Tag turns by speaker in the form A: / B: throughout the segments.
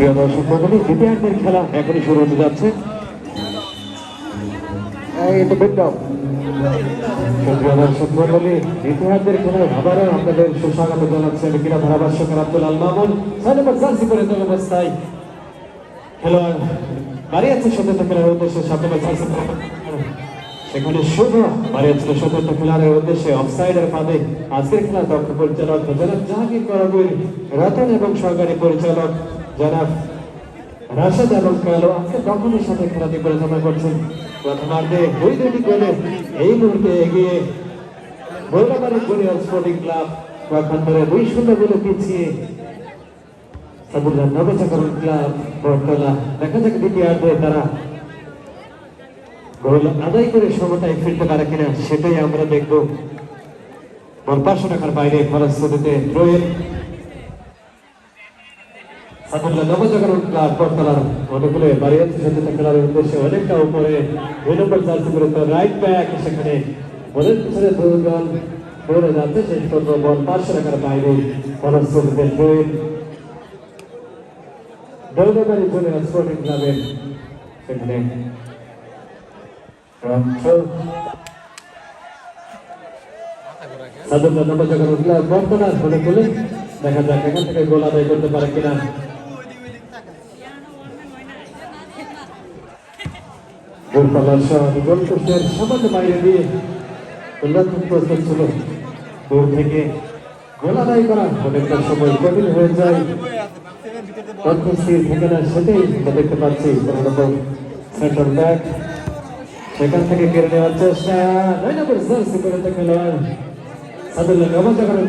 A: প্রিয় দর্শক মন্ডলী, দ্বিতীয়ার্ধের খেলা এখনই শুরু হতে যাচ্ছে। প্রিয় দর্শক মন্ডলী, দ্বিতীয়ার্ধের খেলায় আবারও আপনাদের সুস্বাগত জানাচ্ছেন ক্রীড়া ধারাভাষ্যকার আব্দুল আল মামুন। ছয় নম্বর অবস্থায় খেলোয়াড় দাঁড়িয়েছে সতীর্থ খেলার উদ্দেশ্যে সাত নম্বর জার্সি সেখানে শুভ দাঁড়িয়েছিল সতীর্থ খেলার উদ্দেশ্যে। অফসাইডের ফাঁদে আজকের খেলার দক্ষ পরিচালক জাহাঙ্গীর করবীর রতন এবং সহকারী পরিচালক জনাব রাশেদ এবং কালো আজকে দখলের সাথে খেলাটি পরিচালনা করছেন, প্রথমার্ধে দুই দুটি গোলে এই মুহূর্তে এগিয়ে জুনিয়র স্পোর্টিং ক্লাব পক্ষান্তরে দুই শূন্য গোলে পিছিয়ে সাবুল্লাহ ক্লাব বটতলা। দেখা যাক দ্বিতীয়ার্ধে তারা গোল আদায় করে সমতায় ফিরতে পারে কিনা, সেটাই আমরা দেখব। বল পাঁচশো বাইরে ফলশ্রুতিতে দ্রোয়ের সাদুল্লাহ নবজাগরণ ক্লাব বটতলার অনুকূলে বাড়িয়াছে। সচেতন খেলার উদ্দেশ্যে অনেকটা উপরে দুই নম্বর জার্সি করে তো রাইট ব্যাক সেখানে বলের পিছনে দুজন দৌড়ে যাচ্ছে। শেষ পর্যন্ত বল পাঁচশো টাকার বাইরে ফলশ্রুতিতে দ্রোয়ের দৌড়াবাড়ি জুনিয়র স্পোর্টিং ক্লাবের সেখানে সাদুল্লাহ নবজাগরণ ক্লাব বর্তমান অনুকূলে। দেখা যাক এখান থেকে গোল করতে পারে কিনা। দূরপাল্লার শট গোলপোস্টের সামান্য বাইরে দিয়ে উল্লেখন প্রস্তুত ছিল দূর থেকে গোল আদায় করা অনেকটা সময় কঠিন হয়ে যায় কণ্ঠস্থির থাকে না সেটাই আমরা দেখতে পাচ্ছি কোনো সেন্টার ব্যাক সেখান থেকে কেড়ে নেওয়ার চেষ্টা নয় নম্বর জার্সি করে সাদুল্লাহ নবজাগরণ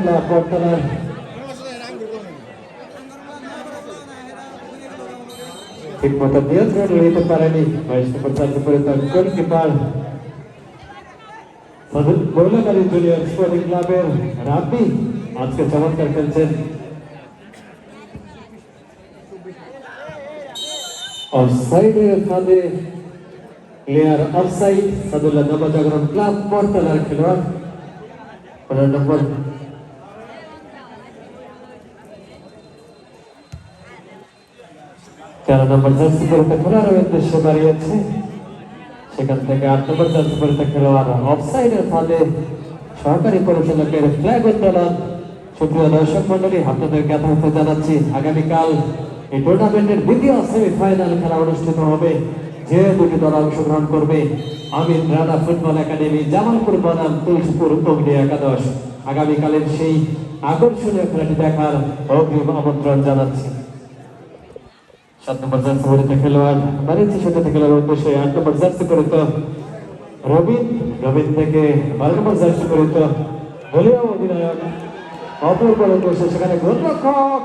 A: ক্লাব বটতলার ঠিক মতো নিয়ন্ত্রণ নিতে পারেনি বাইশ নম্বর চার্জ করে তার গোলকিপার মহিলাকারী জুনিয়র স্পোর্টিং ক্লাবের রাব্বি আজকে চমৎকার খেলছেন অফসাইডের ফাঁদে player offside Sadullah Nabajagaran club বর্তলার খেলোয়াড় পনেরো নম্বর তেরো নম্বর জার্সি পরিতে খেলার উদ্দেশ্যে দাঁড়িয়েছে সেখান থেকে আট নম্বর জার্সি পরিতে খেলোয়াড় অফসাইডের ফলে সহকারী পরিচালকের ফ্ল্যাগ উত্তোলন সুপ্রিয় দর্শক মন্ডলী আপনাদেরকে যথার্থ জানাচ্ছি, আগামীকাল এই টুর্নামেন্টের দ্বিতীয় সেমিফাইনাল খেলা অনুষ্ঠিত হবে। যে দুটি দল অংশগ্রহণ করবে, আমির রানা ফুটবল একাডেমি, জামালপুর বনাম, তুলসীপুর অগ্নি একাদশ। আগামীকালের সেই আকর্ষণীয় খেলাটি দেখার অগ্রিম আমন্ত্রণ জানাচ্ছি। সাত নম্বর জার্সি পরিতে খেলোয়াড় বাড়িতে সাথে খেলার উদ্দেশ্যে আট নম্বর জার্সি পরিত রবিন রবিন থেকে বারো নম্বর জার্সি পরিত দলীয় অধিনায়ক অপর বল উদ্দেশ্যে সেখানে গোলরক্ষক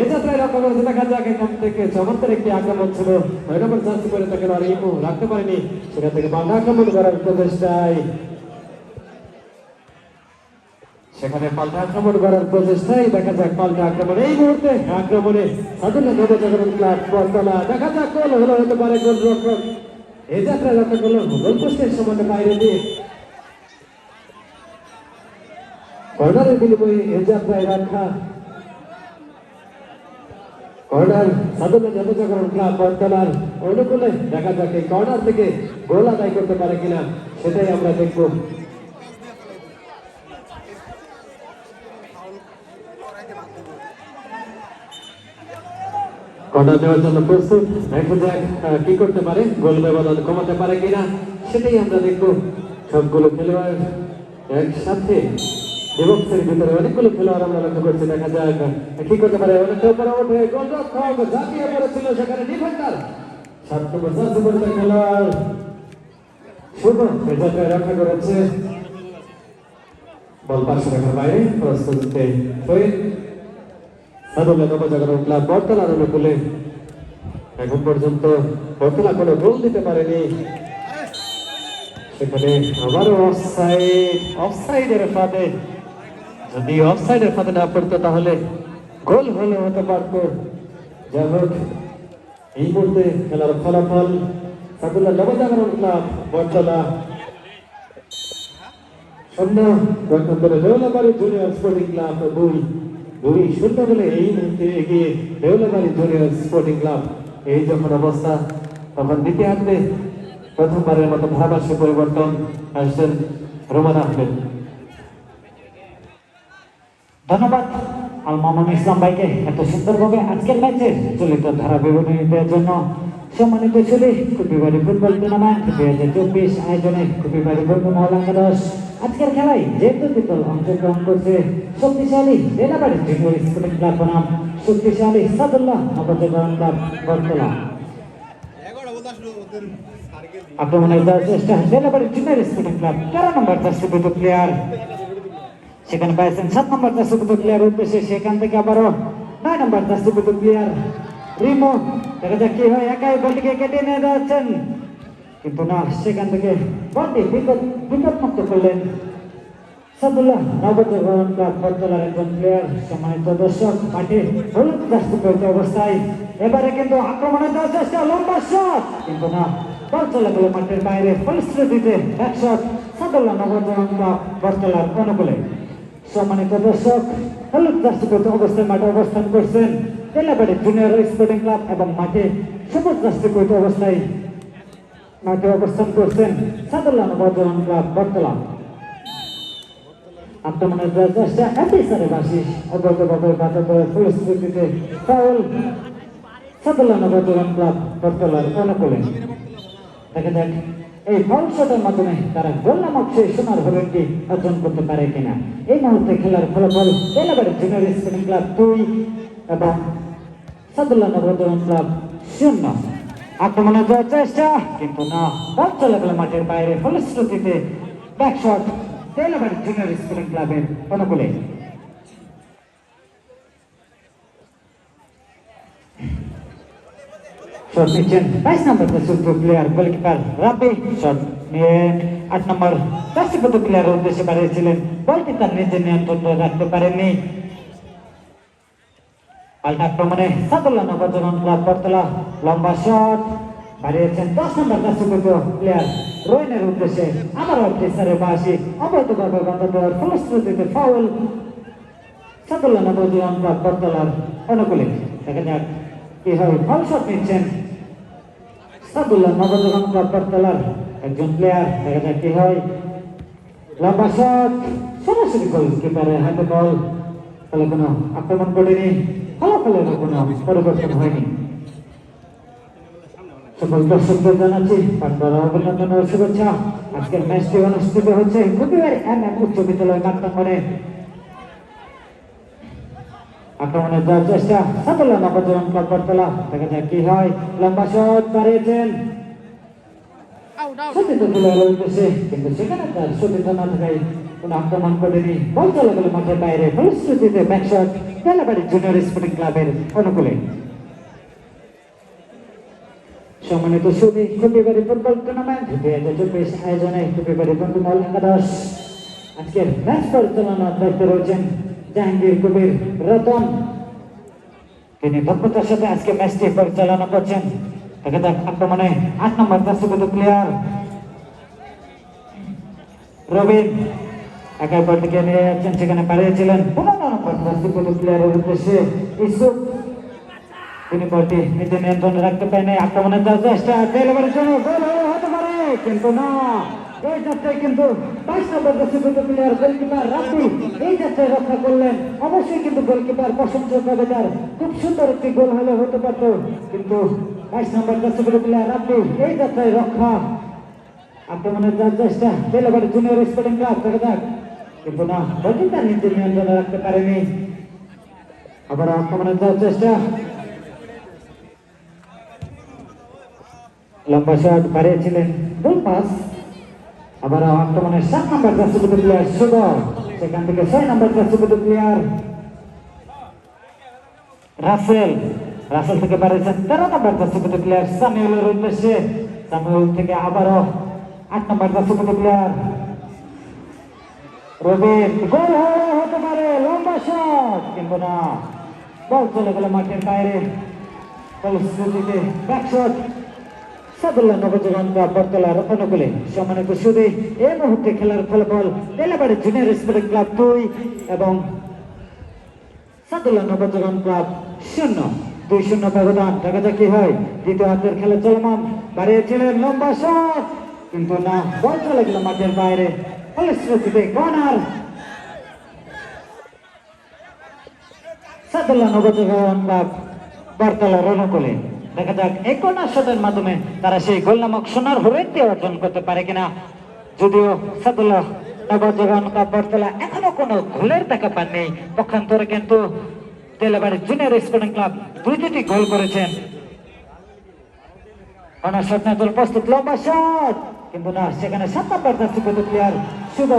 A: এ যাত্রায় রক্ষা করেছে। দেখা যাক, এখান থেকে চমৎকার একটি আক্রমণ ছিল। নয় নম্বর জার্সি পরিত খেলোয়াড় ইমু রাখতে পারেনি। সেখান থেকে বাংলা আক্রমণ করার প্রচেষ্টায় সেখানে পাল্টা আক্রমণ করার প্রচেষ্টাই দেখা যাক পাল্টা আক্রমণ। এই মুহূর্তে আক্রমণে সাধারণ নবজাগরণ ক্লাব বর্তলা দেখা যাক গোল হলো, হতে পারে গোল রক্ষক এই যাত্রায় রক্ষা করল গোল পোস্টের সমানে বাইরে দিয়ে। কর্নারের বিনিময়ে এই যাত্রায় রাখা। কর্নার সাধারণ নবজাগরণ ক্লাব বর্তলার অনুকূলে দেখা যাক এই কর্নার থেকে গোল আদায় করতে পারে কিনা, সেটাই আমরা দেখব। কর্নার দেওয়ার জন্য প্রস্তুত। দেখা যাক কি করতে পারে? গোল ব্যবধান কমাতে পারে কিনা, সেটাই আমরা দেখব। সবগুলো খেলোয়াড় একসাথে ডিবক্সের ভিতরে অনেকগুলো খেলোয়াড় আমরা লক্ষ্য করছি, দেখা যাক। কি করতে পারে? অনেকটা খেলোয়াড় রক্ষা করেছে। বল পাঁচশো টাকার বাইরে, প্রস্তুতিতে সাদুল্লাহ নবজাগরণ ক্লাব বর্তলার অনুকূলে এখন পর্যন্ত বর্তলা কোনো গোল দিতে পারেনি। সেখানে আবারও অফসাইড অফসাইডের ফাঁদে। যদি অফসাইডের ফাঁদে না পড়তো তাহলে গোল হলে হতে পারতো। যাই হোক, এই মুহূর্তে খেলার ফলাফল সাদুল্লাহ নবজাগরণ ক্লাব বর্তলা শূন্য রেওলাবাড়ি জুনিয়র স্পোর্টিং ক্লাব দুই দুই শূন্য বলে এই মুহূর্তে এগিয়ে দেউলাবাড়ি জুনিয়র স্পোর্টিং ক্লাব এই যখন অবস্থা, তখন দ্বিতীয়ার্ধে প্রথমবারের মতো ধারাভাষ্য পরিবর্তন আসছেন রোমান আহমেদ।
B: ধন্যবাদ আল মামুন ইসলাম ভাইকে এত সুন্দরভাবে আজকের ম্যাচের চলিত ধারা বিবরণী দেওয়ার জন্য সম্মানিত ছিল কুপিবাড়ি ফুটবল টুর্নামেন্ট দুই হাজার চব্বিশ আয়োজনে কুপিবাড়ি ফুটবল মহলাঙ্গাদশ। আজকের খেলায় যে দুটি দল অংশগ্রহণ করছে শক্তিশালী রেলাবাড়ি জুনিয়র স্পোর্টিং ক্লাব বনাম। শক্তিশালী সাদুল্লাহ নবজাগরণ ক্লাব বরতলা যাক কি হয় কিন্তু না, সেখান থেকে বলটি বিপদ বিপদমুক্ত করলেন সাদুল্লাহ নবজাগরণ ক্লাব বটতলার একজন প্লেয়ার সম্মানিত দর্শক, মাঠে হলুদ রাষ্ট্রপতি অবস্থায়। এবারে কিন্তু আক্রমণের দেওয়ার চেষ্টা, লম্বা শট কিন্তু না, বল চলে গেল মাঠের বাইরে পরিস্থিতিতে এক শট সাদুল্লাহ নবজাগরণ ক্লাব বটতলার অনুকূলে। সম্মানিত দর্শক, হলুদ রাষ্ট্রপতি অবস্থায় মাঠে অবস্থান করছেন। তেলাবাড়ি জুনিয়র স্পোর্টিং ক্লাব এবং মাঠে সবুজ রাষ্ট্রপতি অবস্থায় মাঠে অবস্থান করছেন সাদুল্লাহ নবজাগরণ ক্লাব বটতলা। আক্রমণের চেষ্টা অফিসারে বাসি অবৈধভাবে বাধা দেওয়ার পরিস্থিতিতে ফাউল সাদুল্লাহ নবজাগরণ ক্লাব বটতলার অনুকূলে। এই ফাউল মাধ্যমে তারা গোল নামক অর্জন করতে পারে কিনা। এই মুহূর্তে খেলার ফলাফল স্পোর্টিং ক্লাব দুই এবং সাদুল্লাহ নবজাগরণ ক্লাব শূন্য। আক্রমণের দেওয়ার চেষ্টা, কিন্তু না। বল চলে গেল মাঠের বাইরে। ফলশ্রুতিতে back shot Belabari junior sporting ক্লাবের অনুকূলে। শট নিচ্ছেন বাইশ নম্বর চতুর্থ প্লেয়ার গোলকিপার রাবি শট নিয়ে আট নম্বর রাষ্ট্রপতি প্লেয়ার উদ্দেশ্যে বাড়িয়েছিলেন বলটি তার নিজের নিয়ন্ত্রণ রাখতে পারেননি। পাল্টা আক্রমণে সাদুল্লাহ নবজাগরণ ক্লাব বরতলা লম্বা শট, বাড়িয়েছেন দশ নম্বর রাষ্ট্রপতি প্লেয়ার রোহিনের উদ্দেশ্যে। আবার অফিসারের বাসি অবৈধভাবে দেওয়ার ফলশ্রুতিতে ফাউল সাদুল্লাহ নবজাগরণ ক্লাব বরতলার অনুকূলে। দেখা যাক কি হয় ফাউল শট নিচ্ছেন। সাদুল্লাহ নবজাগরণ ক্লাব বরতলার একজন প্লেয়ার দেখা যাক কি হয়। লম্বা শট, সরাসরি গোল কিপারের হাতে বল ফলে কোনো আক্রমণ করেনি ফলাফলের কোনো পরিবর্তন হয়নি। সকল দর্শকদের জানাচ্ছি পাটবাড়া অভিনন্দন ও শুভেচ্ছা আজকের ম্যাচটি অনুষ্ঠিত হচ্ছে কুমিল্লার এম এম উচ্চ বিদ্যালয় মাঠপ্রাঙ্গনে আক্রমণের যাওয়ার চেষ্টা সাদুল্লাহ নবজাগরণ ক্লাব দেখা যাক কি হয় লম্বা শট বাড়িয়েছেন। সতীর্থ উদ্দেশ্যে কিন্তু সেখানে তার সতীর্থ না থাকায় কোনো আক্রমণ করেনি। বল চলে গেল মাঠের বাইরে ফলশ্রুতিতে ব্যাকশট তেলাবাড়ি জুনিয়র স্পোর্টিং ক্লাবের অনুকূলে। সম্মানিত সুদী কুপিবাড়ি ফুটবল টুর্নামেন্ট দুই হাজার চব্বিশ আয়োজনে কুপিবাড়ি ফুটবল একাদশ আজকের ম্যাচ পরিচালনার দায়িত্বে রয়েছেন জাহাঙ্গীর কবির রতন। তিনি দক্ষতার সাথে আজকে ম্যাচটি পরিচালনা করছেন। দেখা যাক আক্রমণে আট নম্বর দর্শকত প্লেয়ার রবিন। একাই বল থেকে নিয়ে যাচ্ছেন, সেখানে দর্শকত প্লেয়ারের উদ্দেশ্যে ইসুক তিনি বলটি নিজে রাখতে পারেনি। আক্রমণের যাওয়ার চেষ্টা ডেলিভারির জন্য গোল হতে পারে, কিন্তু না। এই যাত্রায় কিন্তু বাইশ নম্বর দর্শকত প্লেয়ার গোলকিপার রাব্বি, এই যাত্রায় রক্ষা করলেন। অবশ্যই কিন্তু গোলকিপার প্রশংসক হবে তার। খুব সুন্দর একটি গোল হলে হতে পারতো, কিন্তু বাইশ নম্বর দর্শকত প্লেয়ার রাব্বি, এই যাত্রায় রক্ষা। আক্রমণের যাওয়ার চেষ্টা ডেলিভারি জুনিয়র স্পোর্টিং ক্লাব কিন্তু না গোলকিপার নিজে নিয়ন্ত্রণে রাখতে পারেনি আবার আক্রমণের যাওয়ার চেষ্টা লম্বা শট বাড়িয়েছিলেন গোল পাস আবার আক্রমণের সাত নম্বর রাষ্ট্রপতি প্লেয়ার শুভ সেখান থেকে ছয় নম্বর রাষ্ট্রপতি প্লেয়ার রাসেল রাসেল থেকে বাড়িয়েছেন তেরো নম্বর রাষ্ট্রপতি প্লেয়ার সামিউলের উদ্দেশ্যে সামিউল থেকে আবারও আট নম্বর রাষ্ট্রপতি প্লেয়ার রবিন গোল হতে পারে, লম্বা শট কিন্তু না। বল চলে গেল মাঠের বাইরে। পরিস্থিতিতে ব্যাক শট সাদুল্লাহ নবজীবন বরতলার অনুকূলে সম্মানিত সুদী এই মুহূর্তে খেলার ফলাফল তেলাবাড়ি জুনিয়র স্পোর্টিং ক্লাব দুই এবং সাদুল্লাহ নবজাগরণ ক্লাব শূন্য। দুই শূন্য ব্যবধান। দেখা যাক কি হয়। দ্বিতীয় হাতের খেলা চলমান। বাড়িয়েছিলেন লম্বা শট, কিন্তু না, বল চলে গেল মাঠের বাইরে। ফলশ্রুতিতে কর্নার সাদুল্লাহ নবজাগরণ ক্লাব বরতলা রণকলে। দেখা যাক এই কর্নার শটের মাধ্যমে তারা সেই গোল নামক সোনার হরেকটি অর্জন করতে পারে কিনা। যদিও সাদুল্লাহ নবজাগরণ ক্লাব বরতলা এখনও কোনো গোলের দেখা পাননি। পক্ষান্তরে কিন্তু তেলেবাড়ি জুনিয়র স্পোর্টিং ক্লাব দুই দুটি গোল করেছেন। কর্নার শট নেওয়ার জন্য প্রস্তুত লম্বা শট, কিন্তু না, সেখানে সাত নম্বর প্লেয়ার শুভ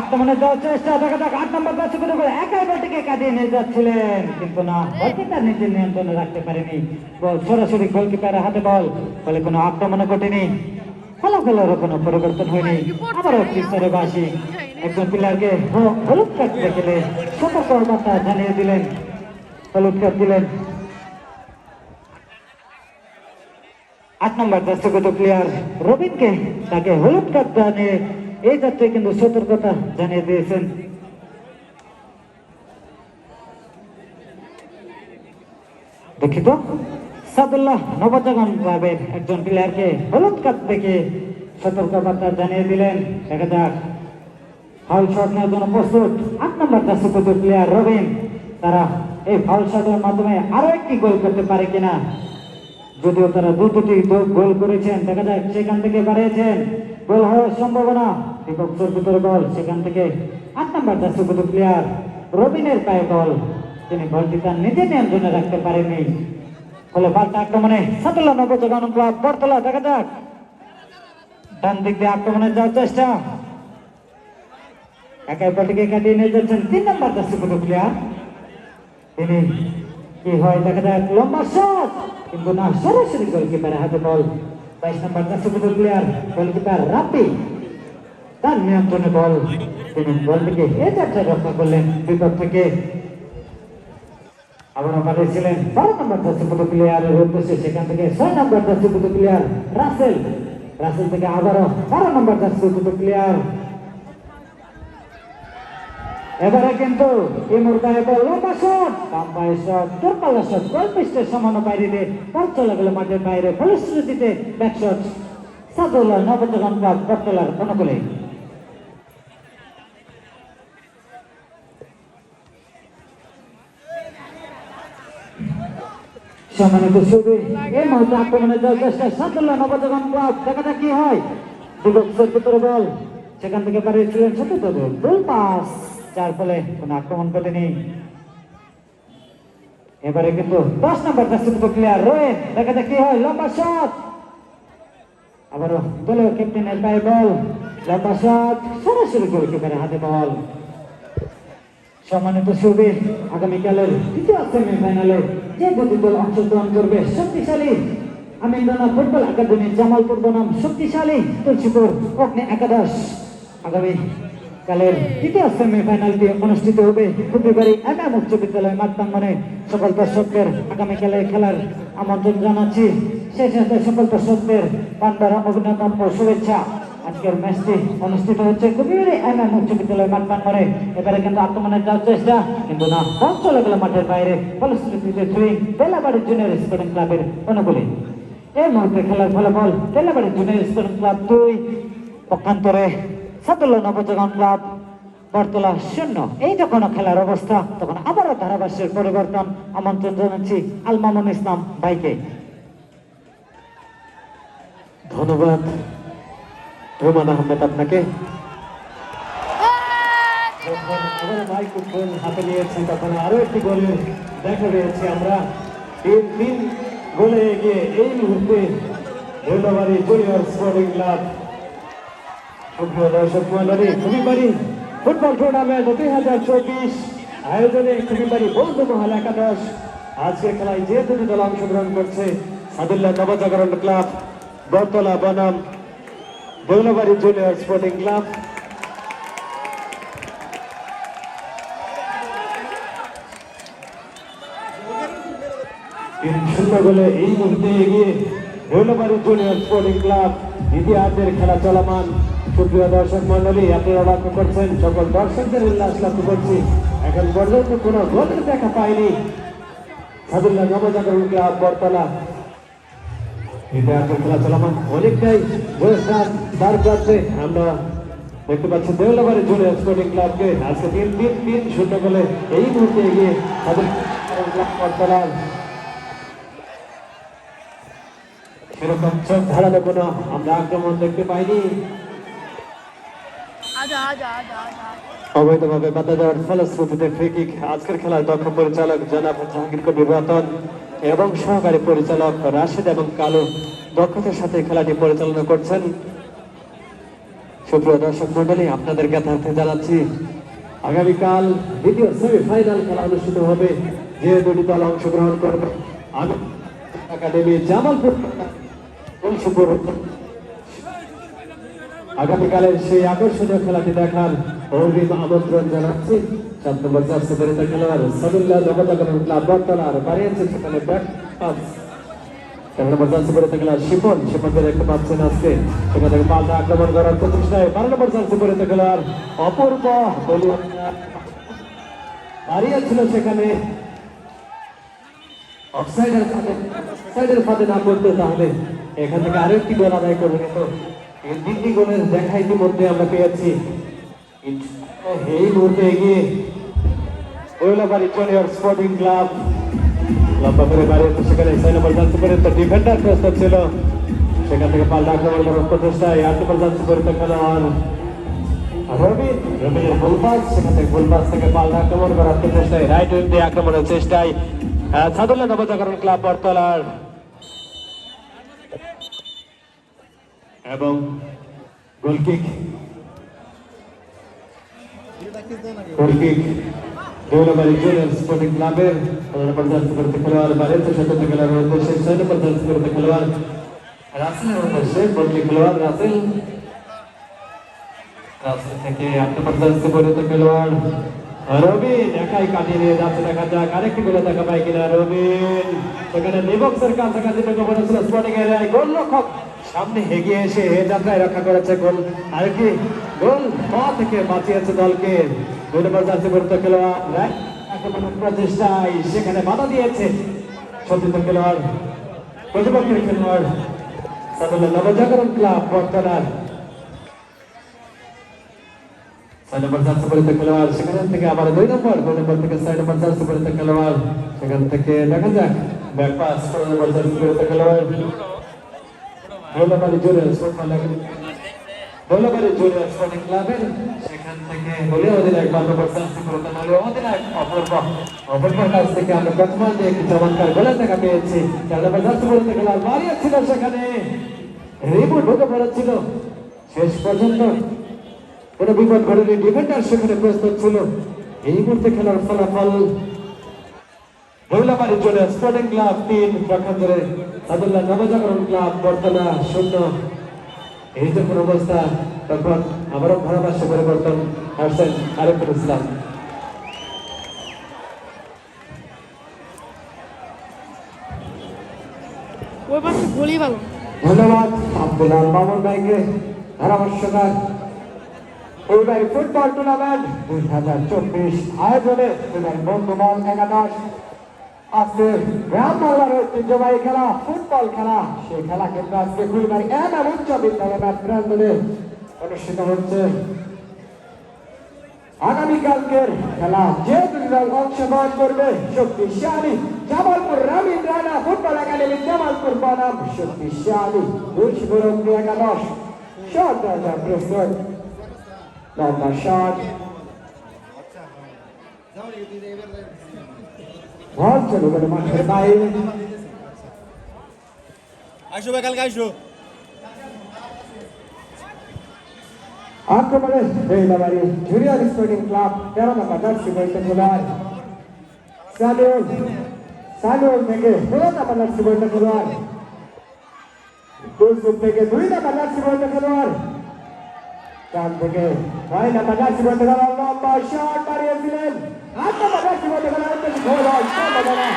B: আক্রমণে যাওয়ার চেষ্টা, দেখা যাক আট নম্বর দর্শক করে একাই বলটিকে কাটিয়ে নিয়ে যাচ্ছিলেন। কিন্তু না গোলকিপার নিজের নিয়ন্ত্রণে রাখতে পারেনি। বল সরাসরি গোলকিপারের হাতে বল, ফলে কোনো আক্রমণও ঘটেনি। ফলাফলেরও কোনো পরিবর্তন হয়নি। আবারও একটি স্তরে বাসি একজন প্লেয়ারকে হলুদ কার্ড দেখলে সতর্ক বার্তা জানিয়ে দিলেন। হলুদ কার্ড দিলেন। আট নম্বর দর্শকত প্লেয়ার রবিনকে তাকে হলুদ কার্ড জানিয়ে এই যাত্রায় কিন্তু সতর্কতা জানিয়ে দিয়েছেন। দুঃখিত। সাদুল্লাহ নবজাগন ক্লাবের একজন প্লেয়ারকে হলুদ কার্ড দেখে সতর্ক বার্তা জানিয়ে দিলেন। দেখা যাক। ফাউল শট নেওয়ার জন্য প্রস্তুত। আট নম্বর দর্শকত প্লেয়ার রবিন। তারা এই ফাউল শটের মাধ্যমে আরও একটি গোল করতে পারে কিনা? যদিও তারা দু দুটি গোল করেছেন, দেখা যায় সেখান থেকে বাড়িয়েছেন। গোল হওয়ার সম্ভাবনা বিপক্ষের ভিতরে বল, সেখান থেকে আট নম্বর দর্শকত প্লেয়ার রবিনের পায়ে বল। তিনি বলটি তার নিজের নিয়ন্ত্রণে রাখতে পারেননি। ফলে পাল্টা আক্রমণে সাতুল্লাহ নবজাগরণ ক্লাব বরতলা দেখা যাক। ডান দিক দিয়ে আক্রমণে যাওয়ার চেষ্টা। একাই বলটিকে কাটিয়ে নিয়ে যাচ্ছেন তিন নম্বর দর্শকত প্লেয়ার তিনি কি হয়, দেখা যায় লম্বা শট কিন্তু না, সরাসরি গোলকিপারের হাতে বল। বাইশ নম্বর দর্শক প্লেয়ার গোলকিপার রাপি তার নিয়ন্ত্রণে বল। তিনি বলটিকে এ যাত্রায় রক্ষা করলেন। বিপদ থেকে আবার বারো দর্শক প্লেয়ারের উদ্দেশ্যে সেখান থেকে ছয় রাসেল। রাসেল থেকে বারো বল চলে মাঠের বাইরে। ফলশ্রুতিতে ব্যাক অনুকূলে। সম্মানিত সুবি এই মুহূর্তে আক্রমণে যাওয়ার চেষ্টা সাদুল্লাহ নবজাগন ক্লাব। দেখা কি হয়। বিপক্ষের ভিতরে বল। সেখান থেকে পাঠিয়েছিলেন সতীর্থ গোল। গোল পাস যার ফলে কোনো আক্রমণ ঘটেনি। এবারে কিন্তু দশ নম্বর দর্শক প্লেয়ার রোয়েন, দেখা যাক কি হয়। লম্বা শট। আবারও দলীয় ক্যাপ্টেনের পায়ে বল। লম্বা শট, সরাসরি গোলকিপারের হাতে বল। সম্মানিত সুবীর, আগামীকালের দ্বিতীয় সেমিফাইনালে যে দুটি দল অংশগ্রহণ করবে শক্তিশালী আমিন্দানা ফুটবল একাডেমি জামালপুর বনাম শক্তিশালী তুলসীপুর অগ্নি একাদশ। আগামী কালের দ্বিতীয় সেমিফাইনালটি অনুষ্ঠিত হবে ফুটবলবাড়ি এম এম উচ্চ বিদ্যালয় মাঠ প্রাঙ্গনে সকল দর্শকদের আগামীকালে খেলার আমন্ত্রণ জানাচ্ছি। সেই সাথে সকল দর্শকদের পান্ডারা অভিনন্দন ও শুভেচ্ছা। আজকের ম্যাচটি অনুষ্ঠিত হচ্ছে কুমিরে এম এম উচ্চ বিদ্যালয় মাঠ প্রাঙ্গনে এবারে কিন্তু আক্রমণের যাওয়ার চেষ্টা কিন্তু না বল চলে গেল মাঠের বাইরে। ফলশ্রুতিতে থ্রুইং বেলাবাড়ি জুনিয়র স্পোর্টিং ক্লাবের অনুকূলে। এই মুহূর্তে খেলার ফলাফল বেলাবাড়ি জুনিয়র স্পোর্টিং ক্লাব দুই, পক্ষান্তরে সাতুল্লাহ নবজাগন ক্লাব বরতলা শূন্য। এই যখন খেলার অবস্থা, তখন আবারও ধারাভাষ্যের পরিবর্তন। আমন্ত্রণ জানাচ্ছি আল মামুন ইসলাম ভাইকে।
A: ধন্যবাদ। রোমান আহমেদ আপনাকে। হাতে নিয়েছেন তখন আরও একটি গোলের দেখা পেয়েছি আমরা। তিন তিন গোলে এগিয়ে এই মুহূর্তে রেলবাড়ি জুনিয়র স্পোর্টিং ক্লাব যে দুটি দল অংশগ্রহণ করছে নবজাগরণ ক্লাব বরতলা বনাম দৌলবাড়ি জুনিয়র স্পোর্টিং ক্লাব শূন্য গোলে এই মুহূর্তে এগিয়ে দৌলবাড়ি জুনিয়র স্পোর্টিং ক্লাব ইতিহাসের খেলা চলমান সুপ্রিয় দর্শক মন্ডলী আপনারা লক্ষ্য করছেন সকল দর্শকদের উল্লাস লক্ষ্য করছি এখন পর্যন্ত কোনো গোলের দেখা পায়নি সাদুল্লাহ নবজাগরণ ক্লাব বরতলা এটা এখন খেলা চলমান অনেকটাই তার প্রান্তে আমরা দেখতে পাচ্ছি দেউলাবাড়ি জুনিয়র স্পোর্টিং ক্লাবকে আজকে তিন তিন তিন শূন্য গোলে এই মুহূর্তে এগিয়ে তাদের ক্লাব সেরকম চোখ ধারালো কোনো আমরা আক্রমণ দেখতে পাইনি। অবৈধভাবে বাধা দেওয়ার ফলশ্রুতিতে ফ্রি কিক আজকের খেলায় দক্ষ পরিচালক জনাব জাহাঙ্গীর কবির রতন এবং সহকারী পরিচালক রাশেদ এবং কালু দক্ষতার সাথে খেলাটি পরিচালনা করছেন। সুপ্রিয় দর্শক মন্ডলী আপনাদের জ্ঞাতার্থে জানাচ্ছি, আগামীকাল দ্বিতীয় সেমিফাইনাল খেলা অনুষ্ঠিত হবে। যে দুটি দল অংশগ্রহণ করবে একাডেমি জামালপুর আগামীকালের সেই আকর্ষণীয় খেলাটি দেখার অগ্রিম আমন্ত্রণ জানাচ্ছি। সাত নম্বর চারশো পরিত খেলোয়াড় সাদুল্লাহ নবজাগরণ ক্লাব বর্তলার বাড়িয়েছে সেখানে ব্যাট পাস তেরো নম্বর চারশো পরিত খেলোয়াড় শিপন শিপনকে দেখতে পাচ্ছেন আজকে সেখান থেকে পাল্টা আক্রমণ করার প্রচেষ্টায় বারো নম্বর চারশো পরিত খেলোয়াড় অপূর্ব অফসাইডের ফাঁদে অফসাইডের ফাঁদে না পড়তে তাহলে এখান থেকে আরেকটি গোল আদায় করে নিত এই তিনটি গোলের দেখা ইতিমধ্যে আমরা পেয়েছি এই মুহূর্তে এগিয়ে ওইলাবাড়ি জুনিয়র স্পোর্টিং ক্লাব লম্বা করে বাড়িয়েছে সেখানে ছয় নম্বর জানতে পারে তো ডিফেন্ডার প্রস্তুত ছিল। সেখান থেকে পাল্টা আক্রমণ করার প্রচেষ্টায় আট নম্বর জানতে পারে তো খেলোয়াড়। সেখান থেকে গোলপাস থেকে পাল্টা আক্রমণ করার প্রচেষ্টায় রাইট উইং আক্রমণের চেষ্টায় আহ, সাদুল্লাহ নবজাগরণ ক্লাব বরতলার এবং goal kick goal kick Deulabari junior sporting ক্লাবের পঞ্চাশ করতে খেলোয়াড় বাড়িতে সাথে খেলোয়াড় উদ্দেশ্যে ছয় পঞ্চাশ করতে খেলোয়াড় রাসেলের উদ্দেশ্যে বদলি খেলোয়াড় রাসেল রাস্তা থেকে আট পরিণত খেলোয়াড় রবিন একাই কাটিয়ে নিয়ে যাচ্ছে দেখা যাক আরেকটি গোলে দেখা পায় কিনা রবিন সেখানে নিবক্সের কাছাকাছি গোল রক্ষক সামনে এগিয়ে এসে এ যাত্রায় রক্ষা করেছে গোল আর কি? গোল পা থেকে বাঁচিয়েছে দলকে। দুই নম্বর জার্সি খেলোয়াড় প্রচেষ্টায় সেখানে বাধা দিয়েছে খেলোয়াড়, প্রতিপক্ষের খেলোয়াড় নবজাগরণ ক্লাব খেলোয়াড়, সেখান থেকে আবার দুই নম্বর থেকে সেখান থেকে দেখা যাক খেলোয়াড়। Daulbari junior sport Daulbari junior sporting ক্লাবের সেখান থেকে হলে অধিনায়ক অপূর্ব। অপূর্বর কাছ থেকে আমরা প্রথমার্ধে একটি চমৎকার দেখা পেয়েছি চার নম্বর খেলোয়াড় বাড়িয়েছিল সেখানে। রিমোট ঢুকে পড়েছিল। শেষ পর্যন্ত কোনো বিপদ ঘটেনি ডিফেন্ডার সেখানে প্রস্তুত ছিল। এই মুহূর্তে খেলার ফলাফল মহিলাবাড়ির জন্য স্পোর্টিং ক্লাব তিন পক্ষান্তরে সাদুল্লাহ নবজাগরণ ক্লাব বর্তনা শূন্য। এই যখন অবস্থা তখন আবারও ধারাভাষ্য পরিবর্তন আসছেন আরেকুল ইসলাম ধন্যবাদ আব্দুল্লাহ মামুন ভাইকে ধারাভাষ্যকার এইবার ফুটবল টুর্নামেন্ট দুই হাজার চব্বিশ আয়োজনে এবার বন্ধুবল একাদশ। আজকে গ্রাম বাংলার ঐতিহ্যবাহী খেলা, ফুটবল খেলা। সেই খেলা কিন্তু আজকে ফুলবাড়ি এম এম উচ্চ বিদ্যালয় প্রাঙ্গণে অনুষ্ঠিত হচ্ছে। আগামীকালকের খেলা, যে দুই দল অংশগ্রহণ করবে, শক্তিশালী জামালপুর রামিন রানা ফুটবল একাডেমি জামালপুর বনাম শক্তিশালী তুলসীপুর অগ্নি একাদশ। শট রাজা প্রস্তুত। লম্বা শট। বল চলে মাঠের বাইরে
C: আইসো ভাই কালকে আইসো
A: আক্রমণে বেইলাবাড়ি জুনিয়র স্পোর্টিং ক্লাব তেরো নম্বর জার্সি বইতে খেলোয়াড় স্যালুল স্যালুল থেকে ষোলো নম্বর জার্সি বইতে খেলোয়াড় দুলসুপ থেকে দুই নম্বর জার্সি বইতে খেলোয়াড় চার থেকে নয় নম্বর জার্সি বইতে খেলোয়াড় লম্বা শট মারিয়েছিলেন আট নম্বর জার্সি বইতে খেলোয়াড় উদ্দেশ্যে গোল হয় সম্ভাবনা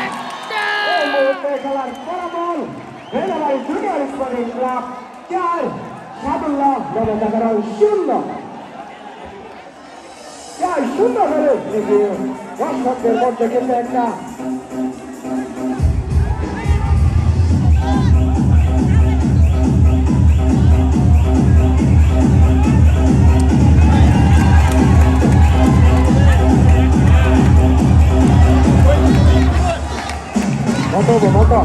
A: এই মুহূর্তে খেলার ফলাফল বেলাবাড়ি জুনিয়র স্পোর্টিং ক্লাব চার সাদুল্লাহ নবজাগরণ শূন্য চার শূন্য হলে এগিয়ে
C: দর্শকদের মধ্যে কিন্তু একটা গো, মতো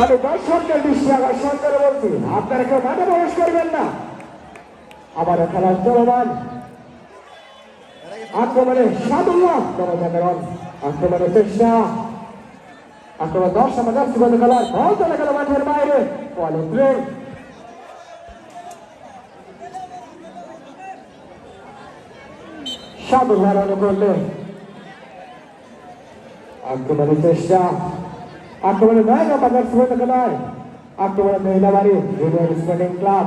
C: আমি দর্শকদের দৃষ্টি আকর্ষণ করে বলছি আপনারা কেউ মাঠে প্রবেশ করবেন না। আবার খেলা চলমান আক্রমণে সাদুল্লাহ জনসাধারণ আক্রমণের চেষ্টা আক্রমণ দশ বলে খেলার বল চলে গেল মাঠের বাইরে বলে সাদুল্লাহ রান করলে আক্রমণের চেষ্টা আক্রমণে নয় না বাজার সুবর্ণ খেলার আক্রমণে মহিলাবাড়ি জুনিয়র স্পোর্টিং ক্লাব